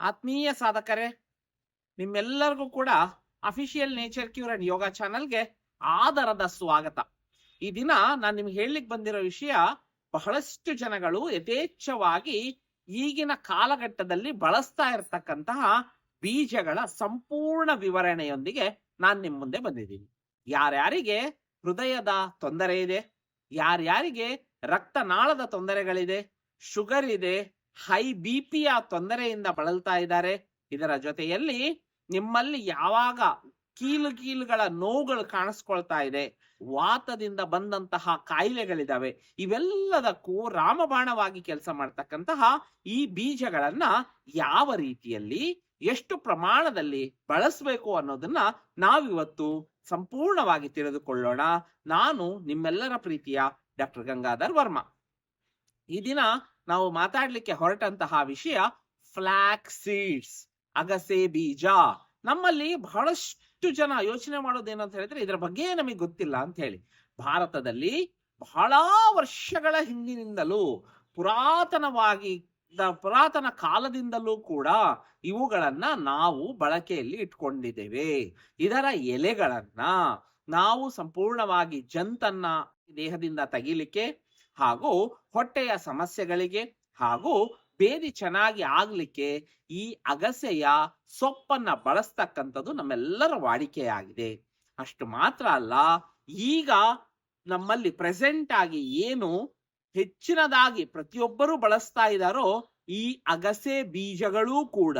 ಆತ್ಮೀಯ ಸಾಧಕರೇ, ನಿಮ್ಮೆಲ್ಲರಿಗೂ ಕೂಡ official nature cure and yoga ಚಾನಲ್ಗೆ ಆದರದ ಸ್ವಾಗತ. ಈ ದಿನ ನಾನು ನಿಮ್ಗೆ ಹೇಳಲಿಕ್ಕೆ ಬಂದಿರೋ ವಿಷಯ ಬಹಳಷ್ಟು ಜನಗಳು ಯಥೇಚ್ಛವಾಗಿ ಈಗಿನ ಕಾಲಘಟ್ಟದಲ್ಲಿ ಬಳಸ್ತಾ ಇರತಕ್ಕಂತಹ ಬೀಜಗಳ ಸಂಪೂರ್ಣ ವಿವರಣೆಯೊಂದಿಗೆ ನಾನು ನಿಮ್ಮ ಮುಂದೆ ಬಂದಿದ್ದೀನಿ. ಯಾರ್ಯಾರಿಗೆ ಹೃದಯದ ತೊಂದರೆ ಇದೆ, ಯಾರ್ಯಾರಿಗೆ ರಕ್ತನಾಳದ ತೊಂದರೆಗಳಿದೆ, ಶುಗರ್ ಇದೆ ಹೈ ಬಿ ಪಿಯ ತೊಂದರೆಯಿಂದ ಬಳಲ್ತಾ ಇದ್ದಾರೆ. ಇದರ ಜೊತೆಯಲ್ಲಿ ನಿಮ್ಮಲ್ಲಿ ಯಾವಾಗ ಕೀಲು ಕೀಲುಗಳ ನೋವುಗಳು ಕಾಣಿಸ್ಕೊಳ್ತಾ ಇದೆ, ವಾತದಿಂದ ಬಂದಂತಹ ಕಾಯಿಲೆಗಳಿದಾವೆ, ಇವೆಲ್ಲದಕ್ಕೂ ರಾಮಬಾಣವಾಗಿ ಕೆಲಸ ಮಾಡ್ತಕ್ಕಂತಹ ಈ ಬೀಜಗಳನ್ನ ಯಾವ ರೀತಿಯಲ್ಲಿ, ಎಷ್ಟು ಪ್ರಮಾಣದಲ್ಲಿ ಬಳಸಬೇಕು ಅನ್ನೋದನ್ನ ನಾವಿವತ್ತು ಸಂಪೂರ್ಣವಾಗಿ ತಿಳಿದುಕೊಳ್ಳೋಣ. ನಾನು ನಿಮ್ಮೆಲ್ಲರ ಪ್ರೀತಿಯ ಡಾಕ್ಟರ್ ಗಂಗಾಧರ್ ವರ್ಮಾ. ಈ ದಿನ ನಾವು ಮಾತಾಡ್ಲಿಕ್ಕೆ ಹೊರಟಂತಹ ವಿಷಯ ಫ್ಲಾಕ್ ಸೀಡ್ಸ್ ಅಗಸೆ ಬೀಜ. ನಮ್ಮಲ್ಲಿ ಬಹಳಷ್ಟು ಜನ ಯೋಚನೆ ಮಾಡೋದೇನಂತ ಅಂತ ಹೇಳಿದ್ರೆ ಇದರ ಬಗ್ಗೆ ನಮಗೆ ಗೊತ್ತಿಲ್ಲ ಅಂತ ಹೇಳಿ. ಭಾರತದಲ್ಲಿ ಬಹಳ ವರ್ಷಗಳ ಹಿಂದಿನಿಂದಲೂ ಪುರಾತನವಾಗಿ ಪುರಾತನ ಕಾಲದಿಂದಲೂ ಕೂಡ ಇವುಗಳನ್ನ ನಾವು ಬಳಕೆಯಲ್ಲಿ ಇಟ್ಕೊಂಡಿದ್ದೇವೆ. ಇದರ ಎಲೆಗಳನ್ನ ನಾವು ಸಂಪೂರ್ಣವಾಗಿ ಜಂತನ್ನ ದೇಹದಿಂದ ತೆಗಿಲಿಕ್ಕೆ ಹಾಗೂ ಹೊಟ್ಟೆಯ ಸಮಸ್ಯೆಗಳಿಗೆ ಹಾಗೂ ಬೇದಿ ಚೆನ್ನಾಗಿ ಆಗ್ಲಿಕ್ಕೆ ಈ ಅಗಸೆಯ ಸೊಪ್ಪನ್ನ ಬಳಸ್ತಕ್ಕಂಥದ್ದು ನಮ್ಮೆಲ್ಲರ ವಾಡಿಕೆಯಾಗಿದೆ. ಅಷ್ಟು ಮಾತ್ರ ಅಲ್ಲ, ಈಗ ನಮ್ಮಲ್ಲಿ ಪ್ರೆಸೆಂಟ್ ಆಗಿ ಏನು ಹೆಚ್ಚಿನದಾಗಿ ಪ್ರತಿಯೊಬ್ಬರು ಬಳಸ್ತಾ ಇದ್ದಾರೋ ಈ ಅಗಸೆ ಬೀಜಗಳು ಕೂಡ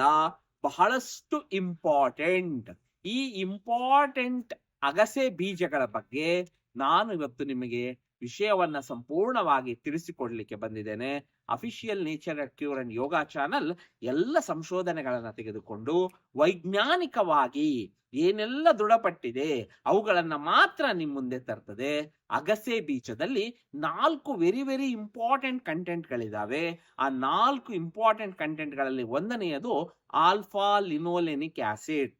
ಬಹಳಷ್ಟು ಇಂಪಾರ್ಟೆಂಟ್ ಈ ಇಂಪಾರ್ಟೆಂಟ್ ಅಗಸೆ ಬೀಜಗಳ ಬಗ್ಗೆ ನಾನು ಇವತ್ತು ನಿಮಗೆ ವಿಷಯವನ್ನ ಸಂಪೂರ್ಣವಾಗಿ ತಿಳಿಸಿಕೊಡ್ಲಿಕ್ಕೆ ಬಂದಿದ್ದೇನೆ. Official nature cure and yoga channel ಎಲ್ಲ ಸಂಶೋಧನೆಗಳನ್ನ ತೆಗೆದುಕೊಂಡು ವೈಜ್ಞಾನಿಕವಾಗಿ ಏನೆಲ್ಲ ದೃಢಪಟ್ಟಿದೆ ಅವುಗಳನ್ನ ಮಾತ್ರ ನಿಮ್ ಮುಂದೆ ತರ್ತದೆ. ಅಗಸೆ ಬೀಜದಲ್ಲಿ ನಾಲ್ಕು ವೆರಿ ವೆರಿ ಇಂಪಾರ್ಟೆಂಟ್ ಕಂಟೆಂಟ್ಗಳಿದಾವೆ ಆ ನಾಲ್ಕು ಇಂಪಾರ್ಟೆಂಟ್ ಕಂಟೆಂಟ್ಗಳಲ್ಲಿ ಒಂದನೆಯದು ಆಲ್ಫಾ ಲಿನೋಲೆನಿಕ್ ಆಸಿಡ್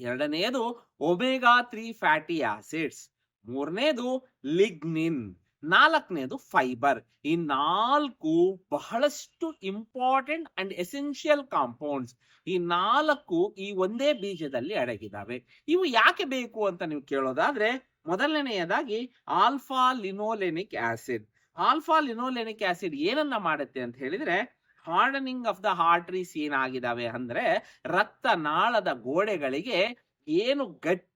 ಎರಡನೆಯದು ಒಮೆಗಾ ತ್ರೀ ಫ್ಯಾಟಿ ಆಸಿಡ್ಸ್ ಮೂರನೇದು ಲಿಗ್ನಿನ್ ನಾಲ್ಕನೇದು ಫೈಬರ್ ಈ ನಾಲ್ಕು ಬಹಳಷ್ಟು ಇಂಪಾರ್ಟೆಂಟ್ ಅಂಡ್ ಎಸೆನ್ಷಿಯಲ್ ಕಾಂಪೌಂಡ್ಸ್ ಈ ನಾಲ್ಕು ಈ ಒಂದೇ ಬೀಜದಲ್ಲಿ ಅಡಗಿದಾವೆ. ಇವು ಯಾಕೆ ಬೇಕು ಅಂತ ನೀವು ಕೇಳೋದಾದ್ರೆ, ಮೊದಲನೆಯದಾಗಿ alpha linolenic acid alpha linolenic acid ಏನನ್ನ ಮಾಡುತ್ತೆ ಅಂತ ಹೇಳಿದ್ರೆ ಹಾರ್ಡನಿಂಗ್ ಆಫ್ ದ ಹಾರ್ಟ್ರೀಸ್ ಏನಾಗಿದಾವೆ ಅಂದ್ರೆ ರಕ್ತನಾಳದ ಗೋಡೆಗಳಿಗೆ ಏನು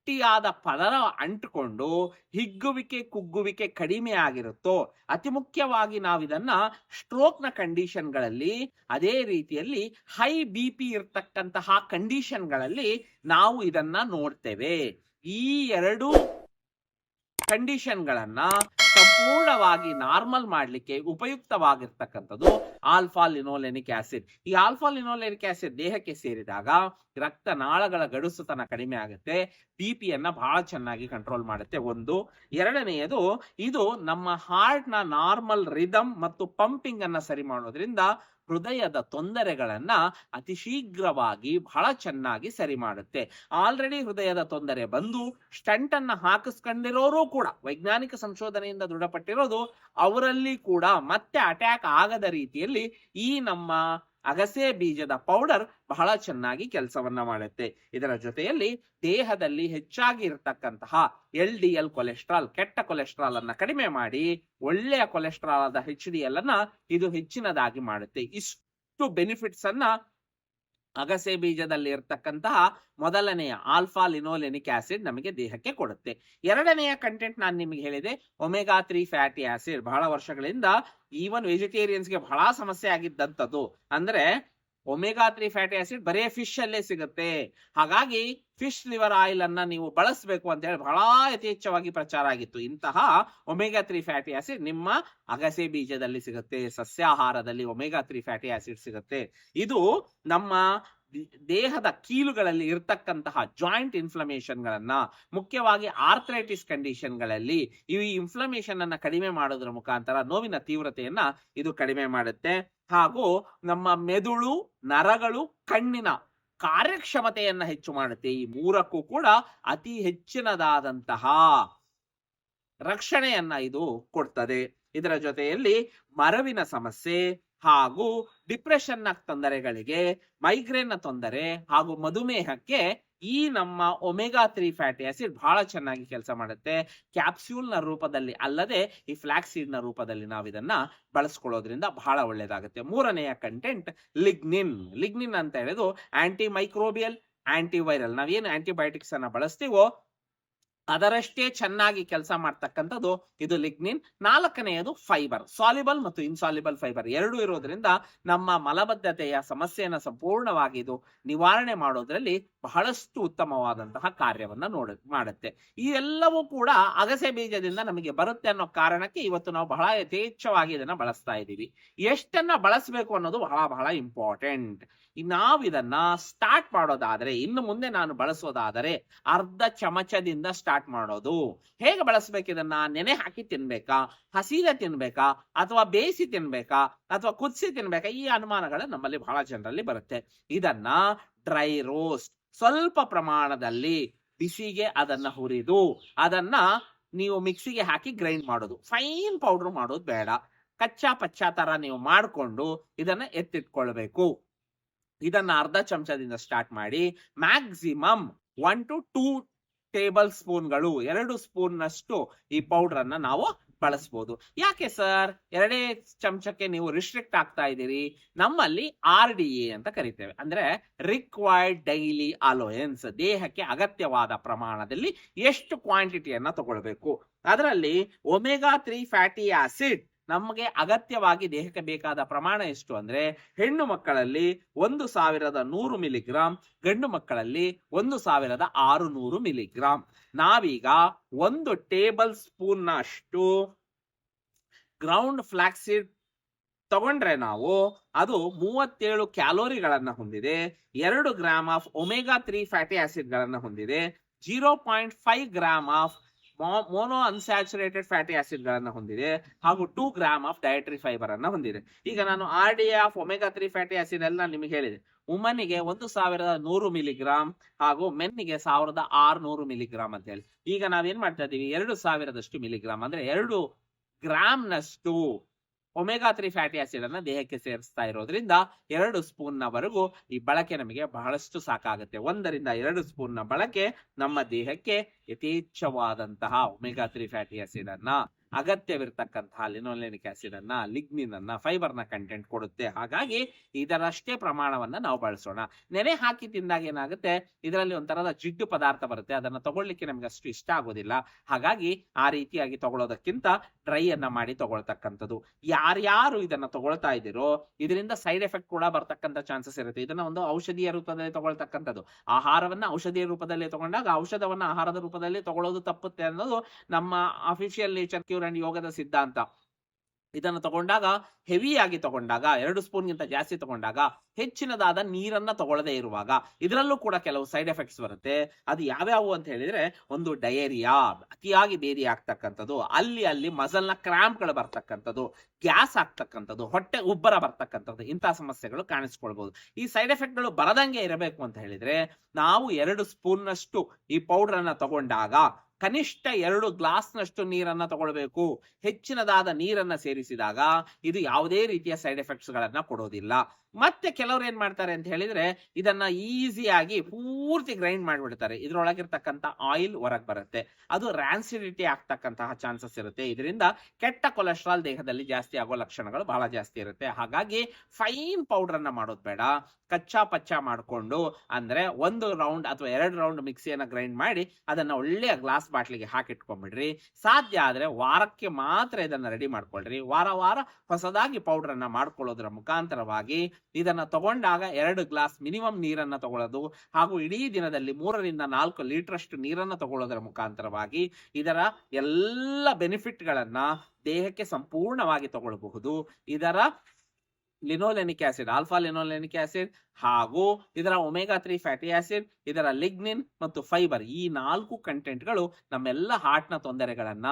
ಗಟ್ಟಿಯಾದ ಪದರ ಅಂಟಿಕೊಂಡು ಹಿಗ್ಗುವಿಕೆ, ಕುಗ್ಗುವಿಕೆ ಕಡಿಮೆ ಆಗಿರುತ್ತೋ, ಅತಿ ಮುಖ್ಯವಾಗಿ ನಾವು ಇದನ್ನ ಸ್ಟ್ರೋಕ್ನ ಕಂಡೀಷನ್ಗಳಲ್ಲಿ, ಅದೇ ರೀತಿಯಲ್ಲಿ ಹೈ ಬಿ ಪಿ ಇರ್ತಕ್ಕಂತಹ ಕಂಡೀಷನ್ಗಳಲ್ಲಿ ನಾವು ಇದನ್ನ ನೋಡ್ತೇವೆ. ಈ ಎರಡು ಕಂಡೀಷನ್ಗಳನ್ನ ಸಂಪೂರ್ಣವಾಗಿ ನಾರ್ಮಲ್ ಮಾಡಲಿಕ್ಕೆ ಉಪಯುಕ್ತವಾಗಿರ್ತಕ್ಕಂಥದ್ದು ಆಲ್ಫಾ ಲಿನೋಲೆನಿಕ್ ಆಸಿಡ್. ಈ ಆಲ್ಫಾ ಲಿನೋಲೆನಿಕ್ ಆಸಿಡ್ ದೇಹಕ್ಕೆ ಸೇರಿದಾಗ ರಕ್ತನಾಳಗಳ ಗಡುಸುತನ ಕಡಿಮೆ ಆಗುತ್ತೆ, ಬಿ ಪಿಯನ್ನ ಬಹಳ ಚೆನ್ನಾಗಿ ಕಂಟ್ರೋಲ್ ಮಾಡುತ್ತೆ. ಒಂದು. ಎರಡನೆಯದು, ಇದು ನಮ್ಮ ಹಾರ್ಟ್ನ ನಾರ್ಮಲ್ ರಿದಮ್ ಮತ್ತು ಪಂಪಿಂಗ್ ಅನ್ನ ಸರಿ ಮಾಡೋದ್ರಿಂದ ಹೃದಯದ ತೊಂದರೆಗಳನ್ನ ಅತಿ ಶೀಘ್ರವಾಗಿ ಬಹಳ ಚೆನ್ನಾಗಿ ಸರಿ ಮಾಡುತ್ತೆ. ಆಲ್ರೆಡಿ ಹೃದಯದ ತೊಂದರೆ ಬಂದು ಸ್ಟಂಟ್ ಅನ್ನ ಹಾಕಿಸ್ಕೊಂಡಿರೋರು ಕೂಡ, ವೈಜ್ಞಾನಿಕ ಸಂಶೋಧನೆಯಿಂದ ದೃಢಪಟ್ಟಿರೋದು, ಅವರಲ್ಲಿ ಕೂಡ ಮತ್ತೆ ಅಟ್ಯಾಕ್ ಆಗದ ರೀತಿಯಲ್ಲಿ ಈ ನಮ್ಮ ಅಗಸೆ ಬೀಜದ ಪೌಡರ್ ಬಹಳ ಚೆನ್ನಾಗಿ ಕೆಲಸವನ್ನ ಮಾಡುತ್ತೆ. ಇದರ ಜೊತೆಯಲ್ಲಿ ದೇಹದಲ್ಲಿ ಹೆಚ್ಚಾಗಿ ಇರತಕ್ಕಂತಹ ಎಲ್ ಡಿ ಎಲ್ ಕೊಲೆಸ್ಟ್ರಾಲ್, ಕೆಟ್ಟ ಕೊಲೆಸ್ಟ್ರಾಲ್ ಅನ್ನ ಕಡಿಮೆ ಮಾಡಿ ಒಳ್ಳೆಯ ಕೊಲೆಸ್ಟ್ರಾಲ್ ಆದ ಹೆಚ್ ಡಿ ಎಲ್ ಅನ್ನ ಇದು ಹೆಚ್ಚಿನದಾಗಿ ಮಾಡುತ್ತೆ. ಇಷ್ಟು ಬೆನಿಫಿಟ್ಸ್ ಅನ್ನ ಅಗಸೆ ಬೀಜದಲ್ಲಿ ಇರ್ತಕ್ಕಂತಹ ಮೊದಲನೆಯ ಆಲ್ಫಾ ಲಿನೋಲೆನಿಕ್ ಆಸಿಡ್ ನಮಗೆ ದೇಹಕ್ಕೆ ಕೊಡುತ್ತೆ. ಎರಡನೆಯ ಕಂಟೆಂಟ್ ನಾನು ನಿಮಗೆ ಹೇಳಿದೆ, ಒಮೆಗಾ ತ್ರೀ ಫ್ಯಾಟಿ ಆಸಿಡ್. ಬಹಳ ವರ್ಷಗಳಿಂದ ಈವನ್ ವೆಜಿಟೇರಿಯನ್ಸ್ಗೆ ಬಹಳ ಸಮಸ್ಯೆ ಆಗಿದ್ದಂಥದ್ದು. ಅಂದ್ರೆ ಒಮೆಗಾ ತ್ರೀ ಫ್ಯಾಟಿ ಆಸಿಡ್ ಬರೇ ಫಿಶ್ ಅಲ್ಲೇ ಸಿಗುತ್ತೆ. ಹಾಗಾಗಿ ಫಿಶ್ ಲಿವರ್ ಆಯಿಲ್ ಅನ್ನ ನೀವು ಬಳಸಬೇಕು ಅಂತ ಹೇಳಿ ಬಹಳ ಯಥೇಚ್ಛವಾಗಿ ಪ್ರಚಾರ ಆಗಿತ್ತು. ಇಂತಹ ಒಮೆಗಾ ತ್ರೀ ಫ್ಯಾಟಿ ಆಸಿಡ್ ನಿಮ್ಮ ಅಗಸೆ ಬೀಜದಲ್ಲಿ ಸಿಗುತ್ತೆ, ಸಸ್ಯಾಹಾರದಲ್ಲಿ ಒಮೆಗಾ ತ್ರೀ ಫ್ಯಾಟಿ ಆಸಿಡ್ ಸಿಗುತ್ತೆ. ಇದು ನಮ್ಮ ದೇಹದ ಕೀಲುಗಳಲ್ಲಿ ಇರ್ತಕ್ಕಂತಹ ಜಾಯಿಂಟ್ ಇನ್ಫ್ಲಮೇಷನ್ ಗಳನ್ನ, ಮುಖ್ಯವಾಗಿ ಆರ್ಥ್ರೈಟಿಸ್ ಕಂಡೀಷನ್ಗಳಲ್ಲಿ ಈ ಇನ್ಫ್ಲಮೇಷನ್ ಅನ್ನ ಕಡಿಮೆ ಮಾಡೋದ್ರ ಮುಖಾಂತರ ನೋವಿನ ತೀವ್ರತೆಯನ್ನ ಇದು ಕಡಿಮೆ ಮಾಡುತ್ತೆ. ಹಾಗೂ ನಮ್ಮ ಮೆದುಳು, ನರಗಳು, ಕಣ್ಣಿನ ಕಾರ್ಯಕ್ಷಮತೆಯನ್ನ ಹೆಚ್ಚು ಮಾಡುತ್ತೆ. ಈ ಮೂರಕ್ಕೂ ಕೂಡ ಅತಿ ಹೆಚ್ಚಿನದಾದಂತಹ ರಕ್ಷಣೆಯನ್ನ ಇದು ಕೊಡ್ತದೆ. ಇದರ ಜೊತೆಯಲ್ಲಿ ಮರವಿನ ಸಮಸ್ಯೆ ಹಾಗೂ ಡಿಪ್ರೆಷನ್ನ ತೊಂದರೆಗಳಿಗೆ, ಮೈಗ್ರೇನ್ನ ತೊಂದರೆ ಹಾಗೂ ಮಧುಮೇಹಕ್ಕೆ ಈ ನಮ್ಮ ಒಮೆಗಾ ತ್ರೀ ಫ್ಯಾಟಿ ಆಸಿಡ್ ಬಹಳ ಚೆನ್ನಾಗಿ ಕೆಲಸ ಮಾಡುತ್ತೆ. ಕ್ಯಾಪ್ಸ್ಯೂಲ್ನ ರೂಪದಲ್ಲಿ ಅಲ್ಲದೆ ಈ ಫ್ಲಾಕ್ಸೀಡ್ನ ರೂಪದಲ್ಲಿ ನಾವು ಇದನ್ನ ಬಳಸ್ಕೊಳ್ಳೋದ್ರಿಂದ ಬಹಳ ಒಳ್ಳೇದಾಗುತ್ತೆ. ಮೂರನೆಯ ಕಂಟೆಂಟ್ ಲಿಗ್ನಿನ್. ಲಿಗ್ನಿನ್ ಅಂತ ಹೇಳಿದು ಆಂಟಿ ಮೈಕ್ರೋಬಿಯಲ್ ಆಂಟಿವೈರಲ್ ನಾವೇನು ಆಂಟಿಬಯೋಟಿಕ್ಸ್ ಅನ್ನ ಬಳಸ್ತೀವೋ ಅದರಷ್ಟೇ ಚೆನ್ನಾಗಿ ಕೆಲಸ ಮಾಡ್ತಕ್ಕಂಥದ್ದು ಇದು ಲಿಗ್ನಿನ್. ನಾಲ್ಕನೆಯದು ಫೈಬರ್, ಸಾಲಿಬಲ್ ಮತ್ತು ಇನ್ಸಾಲಿಬಲ್ ಫೈಬರ್ ಎರಡು ಇರೋದ್ರಿಂದ ನಮ್ಮ ಮಲಬದ್ಧತೆಯ ಸಮಸ್ಯೆಯನ್ನು ಸಂಪೂರ್ಣವಾಗಿ ಇದು ನಿವಾರಣೆ ಮಾಡೋದ್ರಲ್ಲಿ ಬಹಳಷ್ಟು ಉತ್ತಮವಾದಂತಹ ಕಾರ್ಯವನ್ನ ನೋಡ, ಮಾಡುತ್ತೆ. ಈ ಎಲ್ಲವೂ ಕೂಡ ಅಗಸೆ ಬೀಜದಿಂದ ನಮಗೆ ಬರುತ್ತೆ ಅನ್ನೋ ಕಾರಣಕ್ಕೆ ಇವತ್ತು ನಾವು ಬಹಳ ಯಥೇಚ್ಛವಾಗಿ ಇದನ್ನ ಬಳಸ್ತಾ ಇದ್ದೀವಿ. ಎಷ್ಟನ್ನ ಬಳಸಬೇಕು ಅನ್ನೋದು ಬಹಳ ಬಹಳ ಇಂಪಾರ್ಟೆಂಟ್ ನಾವು ಇದನ್ನ ಸ್ಟಾರ್ಟ್ ಮಾಡೋದಾದ್ರೆ, ಇನ್ನು ಮುಂದೆ ನಾನು ಬಳಸೋದಾದರೆ ಅರ್ಧ ಚಮಚದಿಂದ ಸ್ಟಾರ್ಟ್ ಮಾಡೋದು. ಹೇಗೆ ಬಳಸ್ಬೇಕು ಇದನ್ನ? ನೆನೆ ಹಾಕಿ ತಿನ್ಬೇಕಾ? ಹಸಿದ ತಿನ್ಬೇಕಾ? ಅಥವಾ ಬೇಯಿಸಿ ತಿನ್ಬೇಕಾ? ಅಥವಾ ಕುದಿಸಿ ತಿನ್ಬೇಕಾ? ಈ ಅನುಮಾನಗಳು ನಮ್ಮಲ್ಲಿ ಬಹಳ ಜನರಲ್ಲಿ ಬರುತ್ತೆ. ಇದನ್ನ ಡ್ರೈ ರೋಸ್ಟ್ ಸ್ವಲ್ಪ ಪ್ರಮಾಣದಲ್ಲಿ ಬಿಸಿಗೆ ಅದನ್ನ ಹುರಿದು, ಅದನ್ನ ನೀವು ಮಿಕ್ಸಿಗೆ ಹಾಕಿ ಗ್ರೈಂಡ್ ಮಾಡೋದು. ಫೈನ್ ಪೌಡರ್ ಮಾಡೋದು ಬೇಡ. ಕಚ್ಚಾ ಪಚ್ಚಾ ತರ ನೀವು ಮಾಡಿಕೊಂಡು ಇದನ್ನ ಎತ್ತಿಟ್ಕೊಳ್ಬೇಕು. ಇದನ್ನ ಅರ್ಧ ಚಮಚದಿಂದ ಸ್ಟಾರ್ಟ್ ಮಾಡಿ ಮ್ಯಾಕ್ಸಿಮಮ್ ಒನ್ ಟು ಟೂ ಟೇಬಲ್ ಸ್ಪೂನ್ಗಳು ಎರಡು ಸ್ಪೂನ್ ನಷ್ಟು ಈ ಪೌಡರ್ ಅನ್ನ ನಾವು ಬಳಸಬಹುದು ಯಾಕೆ ಸರ್ ಎರಡೇ ಚಮಚಕ್ಕೆ ನೀವು ರಿಸ್ಟ್ರಿಕ್ಟ್ ಆಗ್ತಾ ಇದ್ದೀರಿ. ನಮ್ಮಲ್ಲಿ ಆರ್ ಡಿ ಎ ಅಂತ ಕರಿತೇವೆ. ಅಂದ್ರೆ ರಿಕ್ವೈರ್ಡ್ ಡೈಲಿ ಅಲೋಯನ್ಸ್ ದೇಹಕ್ಕೆ ಅಗತ್ಯವಾದ ಪ್ರಮಾಣದಲ್ಲಿ ಎಷ್ಟು ಕ್ವಾಂಟಿಟಿಯನ್ನ ತಗೊಳ್ಬೇಕು. ಅದರಲ್ಲಿ ಒಮೆಗಾ ತ್ರೀ ಫ್ಯಾಟಿ ಆಸಿಡ್ ನಮಗೆ ಅಗತ್ಯವಾಗಿ ದೇಹಕ್ಕೆ ಬೇಕಾದ ಪ್ರಮಾಣ ಎಷ್ಟು ಅಂದ್ರೆ ಹೆಣ್ಣು ಮಕ್ಕಳಲ್ಲಿ ಒಂದು ಸಾವಿರದ ನೂರು ಮಿಲಿಗ್ರಾಂ ಗಂಡು ಮಕ್ಕಳಲ್ಲಿ ಒಂದು ಸಾವಿರದ ಆರು ನೂರು ಮಿಲಿಗ್ರಾಂ ನಾವೀಗ ಒಂದು ಟೇಬಲ್ ಸ್ಪೂನ್ ಅಷ್ಟು ಗ್ರೌಂಡ್ ಫ್ಲಾಕ್ಸಿಡ್ ತಗೊಂಡ್ರೆ ನಾವು ಅದು ಮೂವತ್ತೇಳು ಕ್ಯಾಲೋರಿಗಳನ್ನ ಹೊಂದಿದೆ, ಎರಡು gram of omega three fatty acid ಗಳನ್ನ ಹೊಂದಿದೆ zero point five gram of monounsaturated fatty acid ಗಳನ್ನ ಹೊಂದಿದೆ ಹಾಗೂ two gram of dietary fibre ಅನ್ನ ಹೊಂದಿದೆ. ಈಗ ನಾನು R D of omega three fatty acid ಎಲ್ಲ ನಿಮಗೆ ಹೇಳಿದೆ. ಉಮನಿಗೆ ಒಂದು ಸಾವಿರದ ನೂರು ಮಿಲಿಗ್ರಾಮ್ ಹಾಗೂ ಮೆನ್ನಿಗೆ ಸಾವಿರದ ಆರ್ನೂರು ಮಿಲಿಗ್ರಾಮ್ ಅಂತ ಹೇಳಿ. ಈಗ ನಾವೇನ್ ಮಾಡ್ತಾ ಇದ್ದೀವಿ? ಎರಡು ಸಾವಿರದಷ್ಟು ಮಿಲಿಗ್ರಾಮ್ ಅಂದ್ರೆ ಎರಡು ಗ್ರಾಮ್ನಷ್ಟು ಒಮೆಗಾ ತ್ರೀ ಫ್ಯಾಟಿ ಆಸಿಡ್ ಅನ್ನ ದೇಹಕ್ಕೆ ಸೇರಿಸ್ತಾ ಇರೋದ್ರಿಂದ ಎರಡು ಸ್ಪೂನ್ ವರೆಗೂ ಈ ಬಳಕೆ ನಮಗೆ ಬಹಳಷ್ಟು ಸಾಕಾಗುತ್ತೆ. ಒಂದರಿಂದ ಎರಡು ಸ್ಪೂನ್ನ ಬಳಕೆ ನಮ್ಮ ದೇಹಕ್ಕೆ ಯಥೇಚ್ಛವಾದಂತಹ ಒಮೆಗಾ ತ್ರೀ ಫ್ಯಾಟಿ ಆಸಿಡ್ ಅನ್ನ ಅಗತ್ಯವಿರ್ತಕ್ಕಂತಹ ಲಿನೋಲೆನಿಕ್ ಆಸಿಡ್ ಅನ್ನ, ಲಿಗ್ನಿನ್ ಅನ್ನ ಫೈಬರ್ನ ಕಂಟೆಂಟ್ ಕೊಡುತ್ತೆ. ಹಾಗಾಗಿ ಇದರಷ್ಟೇ ಪ್ರಮಾಣವನ್ನ ನಾವು ಬಳಸೋಣ. ನೆನೆ ಹಾಕಿ ತಿಂದಾಗ ಏನಾಗುತ್ತೆ? ಇದರಲ್ಲಿ ಒಂಥರದ ಜಿಡ್ಡು ಪದಾರ್ಥ ಬರುತ್ತೆ. ಅದನ್ನ ತಗೊಳ್ಳಿಕ್ಕೆ ನಮ್ಗೆ ಅಷ್ಟು ಇಷ್ಟ ಆಗೋದಿಲ್ಲ. ಹಾಗಾಗಿ ಆ ರೀತಿಯಾಗಿ ತಗೊಳ್ಳೋದಕ್ಕಿಂತ ಡ್ರೈ ಅನ್ನ ಮಾಡಿ ತಗೊಳ್ತಕ್ಕಂಥದ್ದು. ಯಾರ್ಯಾರು ಇದನ್ನ ತಗೊಳ್ತಾ ಇದ್ದೀರೋ, ಇದರಿಂದ ಸೈಡ್ ಎಫೆಕ್ಟ್ ಕೂಡ ಬರ್ತಕ್ಕಂಥ ಚಾನ್ಸಸ್ ಇರುತ್ತೆ. ಇದನ್ನ ಒಂದು ಔಷಧಿಯ ರೂಪದಲ್ಲಿ ತಗೊಳ್ತಕ್ಕಂಥದ್ದು. ಆಹಾರವನ್ನ ಔಷಧಿಯ ರೂಪದಲ್ಲಿ ತಗೊಂಡಾಗ ಔಷಧವನ್ನ ಆಹಾರದ ರೂಪದಲ್ಲಿ ತಗೊಳ್ಳೋದು ತಪ್ಪುತ್ತೆ ಅನ್ನೋದು ನಮ್ಮ ಅಫಿಷಿಯಲ್ ನೇಚರ್ ಅಂಡ್ ಯೋಗದ ಸಿದ್ಧಾಂತ. ಇದನ್ನು ತಗೊಂಡಾಗ ಹೆವಿಯಾಗಿ ತಗೊಂಡಾಗ, ಎರಡು ಸ್ಪೂನ್ಗಿಂತ ಜಾಸ್ತಿ ತಗೊಂಡಾಗ, ಹೆಚ್ಚಿನದಾದ ನೀರನ್ನ ತಗೊಳ್ಳದೆ ಇರುವಾಗ, ಇದರಲ್ಲೂ ಕೂಡ ಕೆಲವು ಸೈಡ್ ಎಫೆಕ್ಟ್ಸ್ ಬರುತ್ತೆ. ಅದು ಯಾವ್ಯಾವು ಅಂತ ಹೇಳಿದ್ರೆ, ಒಂದು ಡಯೇರಿಯಾ ಅತಿಯಾಗಿ ಬೇರಿ ಆಗ್ತಕ್ಕಂಥದ್ದು, ಅಲ್ಲಿ ಅಲ್ಲಿ ಮಸಲ್ನ ಕ್ರಾಂಪ್ಗಳು ಬರ್ತಕ್ಕಂಥದ್ದು ಗ್ಯಾಸ್ ಆಗ್ತಕ್ಕಂಥದ್ದು, ಹೊಟ್ಟೆ ಉಬ್ಬರ ಬರ್ತಕ್ಕಂಥದ್ದು ಇಂತಹ ಸಮಸ್ಯೆಗಳು ಕಾಣಿಸ್ಕೊಳ್ಬಹುದು ಈ ಸೈಡ್ ಎಫೆಕ್ಟ್ಗಳು ಬರದಂಗೆ ಇರಬೇಕು ಅಂತ ಹೇಳಿದ್ರೆ, ನಾವು ಎರಡು ಸ್ಪೂನ್ನಷ್ಟು ಈ ಪೌಡರ್ ಅನ್ನ ತಗೊಂಡಾಗ ಕನಿಷ್ಠ ಎರಡು ಗ್ಲಾಸ್ನಷ್ಟು ನೀರನ್ನ ತಗೊಳ್ಬೇಕು. ಹೆಚ್ಚಿನದಾದ ನೀರನ್ನ ಸೇರಿಸಿದಾಗ ಇದು ಯಾವುದೇ ರೀತಿಯ ಸೈಡ್ ಎಫೆಕ್ಟ್ಸ್ ಗಳನ್ನ ಕೊಡೋದಿಲ್ಲ. ಮತ್ತೆ ಕೆಲವರು ಏನ್ ಮಾಡ್ತಾರೆ ಅಂತ ಹೇಳಿದ್ರೆ, ಇದನ್ನ ಈಸಿಯಾಗಿ ಪೂರ್ತಿ ಗ್ರೈಂಡ್ ಮಾಡಿಬಿಡ್ತಾರೆ. ಇದ್ರೊಳಗಿರ್ತಕ್ಕಂಥ ಆಯಿಲ್ ಹೊರಗ್ ಬರುತ್ತೆ. ಅದು ರ್ಯಾನ್ಸಿಡಿಟಿ ಆಗ್ತಕ್ಕಂತಹ ಚಾನ್ಸಸ್ ಇರುತ್ತೆ. ಇದರಿಂದ ಕೆಟ್ಟ ಕೊಲೆಸ್ಟ್ರಾಲ್ ದೇಹದಲ್ಲಿ ಜಾಸ್ತಿ ಆಗೋ ಲಕ್ಷಣಗಳು ಬಹಳ ಜಾಸ್ತಿ ಇರುತ್ತೆ. ಹಾಗಾಗಿ ಫೈನ್ ಪೌಡರ್ ಅನ್ನ ಮಾಡೋದು ಬೇಡ. ಕಚ್ಚಾ ಪಚ್ಚಾ ಮಾಡಿಕೊಂಡು ಅಂದ್ರೆ ಒಂದು ರೌಂಡ್ ಅಥವಾ ಎರಡು ರೌಂಡ್ ಮಿಕ್ಸಿಯನ್ನ ಗ್ರೈಂಡ್ ಮಾಡಿ ಅದನ್ನ ಒಳ್ಳೆಯ ಗ್ಲಾಸ್ ಬಾಟ್ಲಿಗೆ ಹಾಕಿಟ್ಕೊಂಡ್ಬಿಡ್ರಿ ಸಾಧ್ಯ ಆದ್ರೆ ವಾರಕ್ಕೆ ಮಾತ್ರ ಇದನ್ನ ರೆಡಿ ಮಾಡ್ಕೊಳ್ರಿ. ವಾರ ವಾರ ಹೊಸದಾಗಿ ಪೌಡರ್ ಅನ್ನ ಮಾಡ್ಕೊಳ್ಳೋದ್ರ ಮುಖಾಂತರವಾಗಿ ಇದನ್ನ ತಗೊಂಡಾಗ ಎರಡು ಗ್ಲಾಸ್ ಮಿನಿಮಮ್ ನೀರನ್ನ ತಗೊಳ್ಳೋದು ಹಾಗೂ ಇಡೀ ದಿನದಲ್ಲಿ ಮೂರರಿಂದ ನಾಲ್ಕು ಲೀಟರ್ ಅಷ್ಟು ನೀರನ್ನ ತಗೊಳ್ಳೋದರ ಮುಖಾಂತರವಾಗಿ ಇದರ ಎಲ್ಲ ಬೆನಿಫಿಟ್ ಗಳನ್ನ ದೇಹಕ್ಕೆ ಸಂಪೂರ್ಣವಾಗಿ ತಗೊಳ್ಳಬಹುದು ಇದರ linolenic acid, alpha linolenic acid ಹಾಗೂ ಇದರ ಒಮೆಗಾ ತ್ರೀ ಫ್ಯಾಟಿ ಆಸಿಡ್, ಇದರ ಲಿಗ್ನಿನ್ ಮತ್ತು ಫೈಬರ್ ಈ ನಾಲ್ಕು ಕಂಟೆಂಟ್ಗಳು ನಮ್ಮೆಲ್ಲ ಹಾರ್ಟ್ನ ತೊಂದರೆಗಳನ್ನ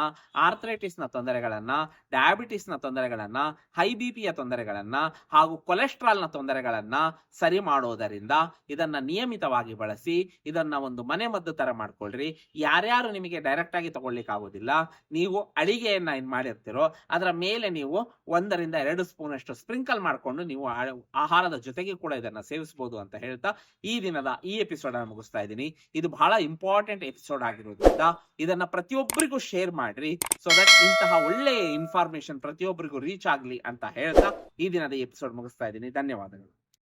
ನ ತೊಂದರೆಗಳನ್ನ ಡಯಾಬಿಟಿಸ್ನ ತೊಂದರೆಗಳನ್ನ, ಹೈ ಬಿ ಪಿಯ ತೊಂದರೆಗಳನ್ನ ಹಾಗೂ ಕೊಲೆಸ್ಟ್ರಾಲ್ನ ತೊಂದರೆಗಳನ್ನ ಸರಿ ಮಾಡೋದರಿಂದ ಇದನ್ನ ನಿಯಮಿತವಾಗಿ ಬಳಸಿ ಇದನ್ನ ಒಂದು ಮನೆ ಮದ್ದು ತರ ಮಾಡ್ಕೊಳ್ರಿ. ಯಾರ್ಯಾರು ನಿಮಗೆ ಡೈರೆಕ್ಟ್ ಆಗಿ ತಗೊಳ್ಲಿಕ್ಕೆ ಆಗೋದಿಲ್ಲ, ನೀವು ಅಡಿಗೆಯನ್ನ ಏನ್ ಮಾಡಿರ್ತೀರೋ ಅದರ ಮೇಲೆ ನೀವು ಒಂದರಿಂದ ಎರಡು ಸ್ಪೂನ್ ಅಷ್ಟು ಸ್ಪ್ರಿಂಕಲ್ ಮಾಡಿಕೊಂಡು ನೀವು ಆಹಾರದ ಜೊತೆಗೆ ಕೂಡ ಇದನ್ನ ಸೇವಿಸಬಹುದು ಅಂತ ಹೇಳ್ತಾ ಈ ದಿನದ ಈ ಎಪಿಸೋಡ್ ಅನ್ನು ಮುಗಿಸ್ತಾ ಇದ್ದೀನಿ. ಇದು ಬಹಳ ಇಂಪಾರ್ಟೆಂಟ್ ಎಪಿಸೋಡ್ ಆಗಿರೋದ್ರಿಂದ ಇದನ್ನ ಪ್ರತಿಯೊಬ್ಬರಿಗೂ ಶೇರ್ ಮಾಡ್ರಿ ಸೊ ದಟ್ ಇಂತಹ ಒಳ್ಳೆಯ ಇನ್ಫಾರ್ಮೇಶನ್ ಪ್ರತಿಯೊಬ್ಬರಿಗೂ ರೀಚ್ ಆಗ್ಲಿ ಅಂತ ಹೇಳ್ತಾ ಈ ದಿನದ ಎಪಿಸೋಡ್ ಮುಗಿಸ್ತಾ ಇದ್ದೀನಿ. ಧನ್ಯವಾದಗಳು.